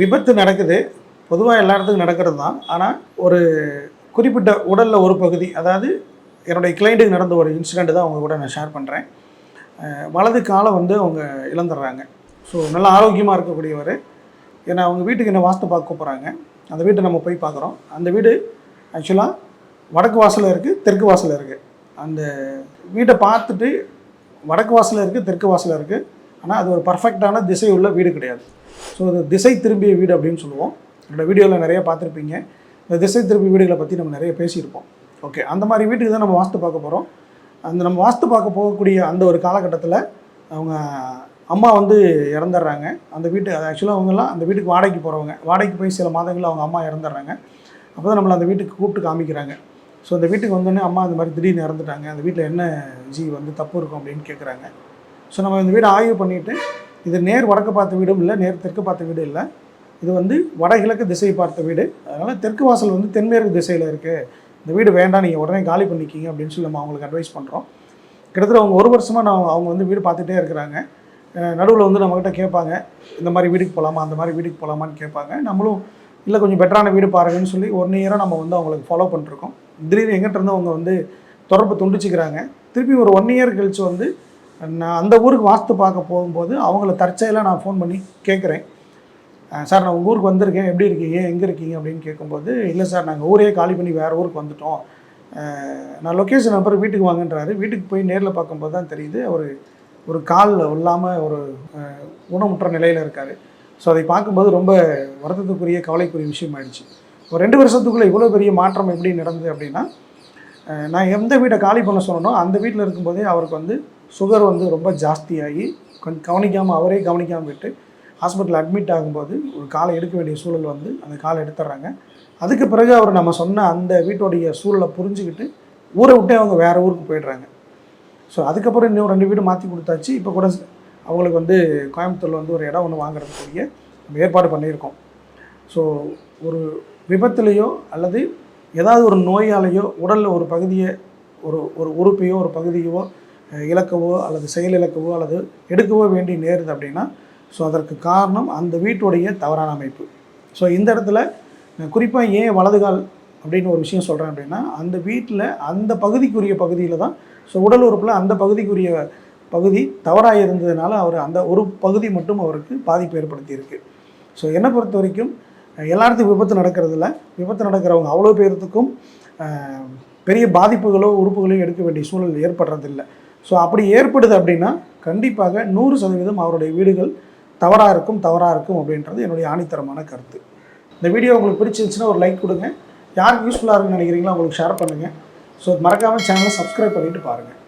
விபத்து நடக்குது. பொதுவாக எல்லா இடத்துக்கும் நடக்கிறது தான். ஆனால் ஒரு குறிப்பிட்ட உடலில் ஒரு பகுதி அதாவது என்னுடைய கிளைண்ட்டுக்கு நடந்த ஒரு இன்சிடெண்ட் தான் அவங்க கூட நான் ஷேர் பண்ணுறேன் வலது காலை வந்து அவங்க இழந்துடுறாங்க. ஸோ நல்லா ஆரோக்கியமாக இருக்கக்கூடியவர். ஏன்னா அவங்க வீட்டுக்கு என்ன வாஸ்து பார்க்க போகிறாங்க அந்த வீட்டை நம்ம போய் பார்க்குறோம். அந்த வீடு ஆக்சுவலாக வடக்கு வாசலில் இருக்குது தெற்கு வாசலில் இருக்குது அந்த வீட்டை பார்த்துட்டு வடக்கு வாசலில் இருக்குது தெற்கு வாசலில் இருக்குது ஆனால் அது ஒரு பர்ஃபெக்டான திசை உள்ள வீடு கிடையாது. ஸோ அது திசை திரும்பிய வீடு அப்படின்னு சொல்லுவோம். என்னோடய வீடியோவில் நிறைய பார்த்துருப்பீங்க. இந்த திசை திரும்பி வீடுகளை பற்றி நம்ம நிறைய பேசியிருப்போம். ஓகே அந்த மாதிரி வீட்டுக்கு தான் நம்ம வாஸ்து பார்க்க போகிறோம் அந்த நம்ம வாஸ்து பார்க்க போகக்கூடிய அந்த ஒரு காலகட்டத்தில் அவங்க அம்மா வந்து இறந்துடுறாங்க. அந்த வீட்டு ஆக்சுவலாக அவங்கெல்லாம் அந்த வீட்டுக்கு வாடகைக்கு போகிறவங்க வாடகைக்கு போய் சில மாதங்களில் அவங்க அம்மா இறந்துடுறாங்க. அப்போ தான் நம்மளை அந்த வீட்டுக்கு கூப்பிட்டு காமிக்கிறாங்க. ஸோ அந்த வீட்டுக்கு வந்தோடனே அம்மா அந்த மாதிரி திடீர்னு இறந்துட்டாங்க. அந்த வீட்டில் என்ன ஜி வந்து தப்பு இருக்கும் அப்படின்னு கேட்குறாங்க ஸோ நம்ம இந்த வீடு ஆய்வு பண்ணிவிட்டு இது நேர் வடக்கு பார்த்த வீடும் இல்லை நேர் தெற்கு பார்த்த வீடு இல்லை. இது வந்து வடகிழக்கு திசையை பார்த்த வீடு. அதனால் தெற்கு வாசல் வந்து தென்மேற்கு திசையில் இருக்குது இந்த வீடு வேண்டாம் நீங்கள் உடனே காலி பண்ணிக்கிங்க அப்படின்னு சொல்லி நம்ம அவங்களுக்கு அட்வைஸ் பண்ணுறோம் கிட்டத்தட்ட அவங்க ஒரு வருஷமாக நான் அவங்க வந்து வீடு பார்த்துட்டே இருக்கிறாங்க. நடுவில் வந்து நம்மக்கிட்ட கேட்பாங்க இந்த மாதிரி வீட்டுக்கு போகலாமா அந்த மாதிரி வீட்டுக்கு போகலாமான்னு கேட்பாங்க. நம்மளும் இல்லை கொஞ்சம் பெட்டரான வீடு பாருங்கன்னு சொல்லி ஒன் இயராக நம்ம வந்து அவங்களுக்கு ஃபாலோ பண்ணிருக்கோம் திடீர்னு எங்கிட்ட இருந்து அவங்க வந்து தொடர்பு துண்டிச்சிக்கிறாங்க. திருப்பி ஒரு ஒன் இயர் கழிச்சு வந்து நான் அந்த ஊருக்கு வாஸ்து பார்க்க போகும்போது அவங்கள தற்செயலாக நான் ஃபோன் பண்ணி கேட்குறேன் சார் நான் உங்கள் ஊருக்கு வந்திருக்கேன். எப்படி இருக்கீங்க? எங்கே இருக்கீங்க? அப்படின்னு கேட்கும்போது இல்லை சார் நாங்கள் ஊரே காலி பண்ணி வேறு ஊருக்கு வந்துட்டோம். நான் லொக்கேஷன் அப்புறம் வீட்டுக்கு வாங்கன்றாரு. வீட்டுக்கு போய் நேரில் பார்க்கும்போது தான் தெரியுது அவர் ஒரு கால் இல்லாமல் ஒரு அஹ், ஊனமுற்ற நிலையில் இருக்கார். ஸோ அதை பார்க்கும்போது ரொம்ப வருத்தத்துக்குரிய கவலைக்குரிய விஷயம் ஆயிடுச்சு ஒரு ரெண்டு வருஷத்துக்குள்ளே இவ்வளோ பெரிய மாற்றம் எப்படி நடந்தது அப்படின்னா நான் எந்த வீட்டை காலி பண்ண சொன்னனோ அந்த வீட்டில் இருக்கும்போதே அவருக்கு வந்து சுகர் வந்து ரொம்ப ஜாஸ்தியாகி கொஞ்சம் கவனிக்காமல் அவரே கவனிக்காமல் விட்டு ஹாஸ்பிட்டல் அட்மிட் ஆகும்போது ஒரு காலை எடுக்க வேண்டிய சூழல் வந்து அந்த காலை எடுத்துடுறாங்க. அதுக்கு பிறகு அவர் நம்ம சொன்ன அந்த வீட்டுடைய சூழலை புரிஞ்சுக்கிட்டு ஊரை விட்டே அவங்க வேறு ஊருக்கு போயிடுறாங்க. ஸோ அதுக்கப்புறம் இன்னும் ரெண்டு வீடு மாற்றி கொடுத்தாச்சு. இப்போ கூட அவங்களுக்கு வந்து கோயம்புத்தூரில் வந்து ஒரு இடம் ஒன்று வாங்குறதுக்குரிய நம்ம ஏற்பாடு பண்ணியிருக்கோம். ஸோ ஒரு விபத்துலேயோ அல்லது ஏதாவது ஒரு நோயாலேயோ உடலில் ஒரு பகுதியை ஒரு ஒரு உறுப்பையோ ஒரு பகுதியோ இழக்கவோ அல்லது செயல் இழக்கவோ அல்லது எடுக்கவோ வேண்டி நேருது அப்படின்னா ஸோ அதற்கு காரணம் அந்த வீட்டுடைய தவறான அமைப்பு. ஸோ இந்த இடத்துல குறிப்பாக ஏன் வலதுகால் அப்படின்னு ஒரு விஷயம் சொல்கிறேன் அப்படின்னா அந்த வீட்டில் அந்த பகுதிக்குரிய பகுதியில் தான் ஸோ உடல் உறுப்பில் அந்த பகுதிக்குரிய பகுதி தவறாக இருந்ததுனால அவர் அந்த ஒரு பகுதி மட்டும் அவருக்கு பாதிப்பு ஏற்படுத்தியிருக்கு. ஸோ என்னை பொறுத்த வரைக்கும் எல்லாத்துக்கும் விபத்து நடக்கிறதில்ல. விபத்து நடக்கிறவங்க அவ்வளோ பேர்த்துக்கும் பெரிய பாதிப்புகளோ உறுப்புகளோ எடுக்க வேண்டிய சூழல் ஏற்படுறதில்ல. ஸோ அப்படி ஏற்படுது அப்படின்னா கண்டிப்பாக நூறு சதவீதம் அவருடைய வீடுகள் தவறாக இருக்கும் தவறாக இருக்கும் அப்படின்றது என்னுடைய ஆணித்தரமான கருத்து. இந்த வீடியோ உங்களுக்கு பிடிச்சிருந்துச்சுன்னா ஒரு லைக் கொடுங்க. யாருக்கு யூஸ்ஃபுல்லாக இருக்குன்னு நினைக்கிறீங்களோ அவங்களுக்கு ஷேர் பண்ணுங்கள் ஸோ மறக்காமல் சேனலை சப்ஸ்கிரைப் பண்ணிவிட்டு பாருங்கள்